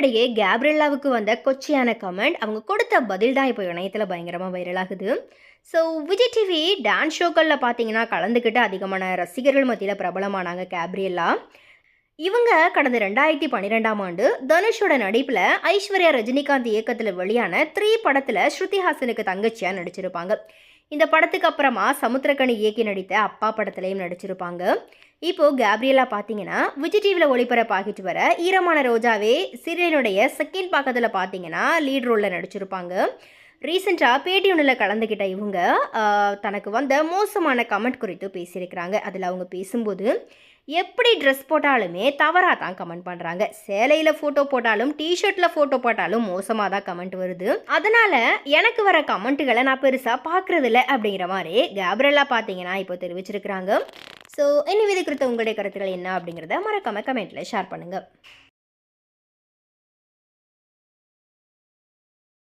இதனிடையே கேப்ரில்லாவுக்கு வந்த கொச்சியான கமெண்ட் அவங்க கொடுத்த பதில் தான் இப்போ இணையத்தில் பயங்கரமாக வைரல் ஆகுது. ஸோ விஜய் டிவி டான்ஸ் ஷோக்களில் பார்த்தீங்கன்னா கலந்துக்கிட்டு அதிகமான ரசிகர்கள் மத்தியில் பிரபலமானாங்க கேப்ரியல்லா. இவங்க கடந்த ரெண்டாயிரத்தி பன்னிரெண்டாம் ஆண்டு தனுஷோட நடிப்பில் ஐஸ்வர்யா ரஜினிகாந்த் இயக்கத்தில் வெளியான த்ரீ படத்தில் ஸ்ருதிஹாசனுக்கு தங்கச்சியாக நடிச்சிருப்பாங்க. இந்த படத்துக்கு அப்புறமா சமுத்திரக்கணி இயக்கி நடித்த அப்பா படத்துலையும் நடிச்சிருப்பாங்க. இப்போது கேப்ரியலா பார்த்தீங்கன்னா விஜய் டிவியில் ஒளிபரப்பாகிட்டு வர ஈரமான ரோஜாவே சீரியலினுடைய செகண்ட் பக்கத்தில் பார்த்தீங்கன்னா லீட் ரோலில் நடிச்சிருப்பாங்க. ரீசெண்டாக பேட்டி ஒன்றில் கலந்துக்கிட்ட இவங்க தனக்கு வந்த மோசமான கமெண்ட் குறித்து பேசியிருக்கிறாங்க. அதில் அவங்க பேசும்போது எப்படி ட்ரெஸ் போட்டாலுமே தவறாக தான் கமெண்ட் பண்ணுறாங்க சேலையில் ஃபோட்டோ போட்டாலும் டிஷர்ட்டில் ஃபோட்டோ போட்டாலும் மோசமாக தான் கமெண்ட் வருது. அதனால் எனக்கு வர கமெண்ட்டுகளை நான் பெருசாக பார்க்குறதில்ல. அப்படிங்கிற மாதிரி கேப்ரலா பார்த்தீங்கன்னா இப்போ தெரிவிச்சிருக்கிறாங்க. ஸோ இனி விதை குறித்த உங்களுடைய கருத்துக்கள் என்ன அப்படிங்கிறத மறக்காம கமெண்ட்டில் ஷேர் பண்ணுங்கள்